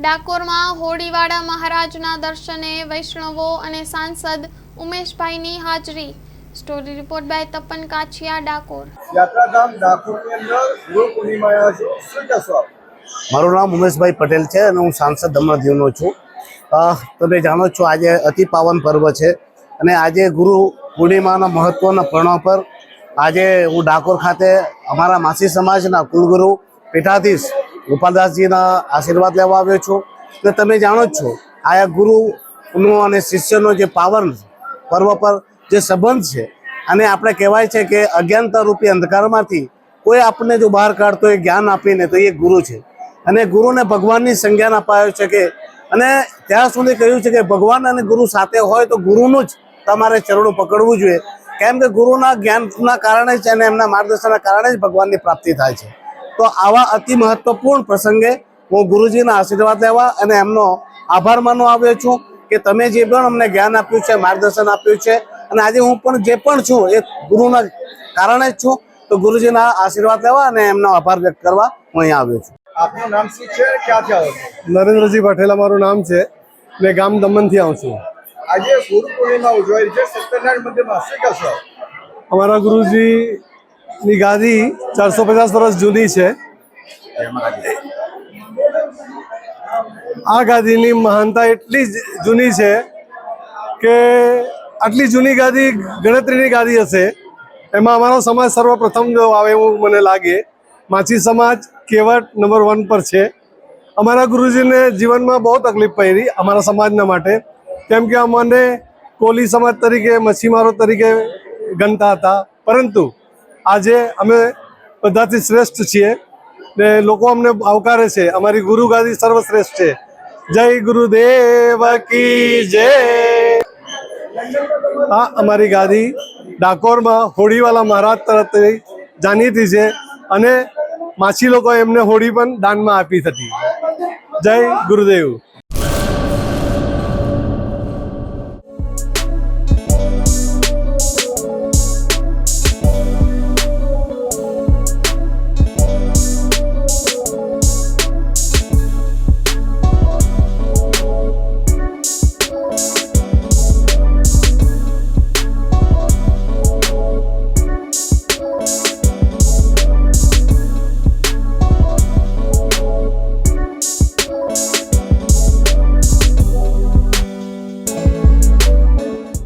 ડાકોરમાં હોડીવાડા મહારાજના દર્શને વૈષ્ણવો અને સાંસદ ઉમેશભાઈની હાજરી. Story report by Tapan Kachhiya Dakor. યાત્રાધામ ડાકોરની અંદર ગુરુ પૂર્ણિમા આવ્યા શું કહેશો મારું નામ ઉમેશભાઈ પટેલ છે અને હું સાંસદ દમણદીવનો છું. તમે જાણો જ છો આજે અતિ પાવન પર્વ છે અને આજે ગુરુ પૂર્ણિમાના મહત્વના પર્ણ પર આજે હું ડાકોર ખાતે અમારા માસી સમાજના કુલગુરુ પીઠાધીશ ગોપાલદાસજીના આશીર્વાદ લેવા આવ્યો છું. ને તમે જાણો જ છો, આ ગુરુનો અને શિષ્યનો જે પાવન પર્વ પર જે સંબંધ છે, અને આપણે કહેવાય છે કે અજ્ઞાનતા રૂપી અંધકારમાંથી કોઈ આપણને જો બહાર કાઢતો એ જ્ઞાન આપીને, તો એ ગુરુ છે. અને ગુરુને ભગવાનની સંજ્ઞાન અપાયો છે કે, અને ત્યાં સુધી કહ્યું છે કે ભગવાન અને ગુરુ સાથે હોય તો ગુરુનું જ તમારે ચરણો પકડવું જોઈએ. કેમ કે ગુરુના જ્ઞાનના કારણે જ અને એમના માર્ગદર્શનના કારણે જ ભગવાનની પ્રાપ્તિ થાય છે. તો આવા અતિ મહત્વપૂર્ણ પ્રસંગે હું ગુરુજીના આશીર્વાદ લેવા અને એમનો આભાર માનવા આવ્યો છું કે તમે જે પણ અમને જ્ઞાન આપ્યું છે માર્ગદર્શન આપ્યું છે અને આજે હું પણ જે પણ છું એ ગુરુના કારણે જ છું તો ગુરુજીના આશીર્વાદ લેવા અને એમનો આભાર વ્યક્ત કરવા હું અહીંયા આવ્યો છું. આપનું નામ શું છે? ક્યાંથી આવો છો નરેન્દ્રજી પટેલ અમારું નામ છે. મેં ગામ દમણથી આવું છું. આજે ગુરુ પૂર્ણિમા ઉજવાય છે. સત્યનારાયણ મંદિરમાં શું કહેશો અમારા ગુરુજીની ગાદી ચારસો પચાસ વર્ષ જૂની છે. આ ગાદીની મહાનતા એટલી જૂની છે કે આટલી જૂની ગાદી ગણતરીની ગાદી હશે. એમાં અમારો સમાજ સર્વપ્રથમ જો આવે એવું મને લાગે. માછી સમાજ કેવટ નંબર વન પર છે. અમારા ગુરુજીને જીવનમાં બહુ તકલીફ પડી અમારા સમાજના માટે. કેમ કે અમને કોલી સમાજ તરીકે, મચ્છીમારો તરીકે ગણતા હતા. પરંતુ આજે અમે બધાથી શ્રેષ્ઠ છીએ ને લોકો અમને આવકારે છે. અમારી ગુરુ ગાદી સર્વશ્રેષ્ઠ છે. જય ગુરુદેવ કી જય. આ અમારી ગાદી ડાકોરમાં હોળીવાલા મહારાજ તરફથી જાણીતી છે અને માછી લોકો એમને હોડી પણ દાનમાં આપી હતી. જય ગુરુદેવ.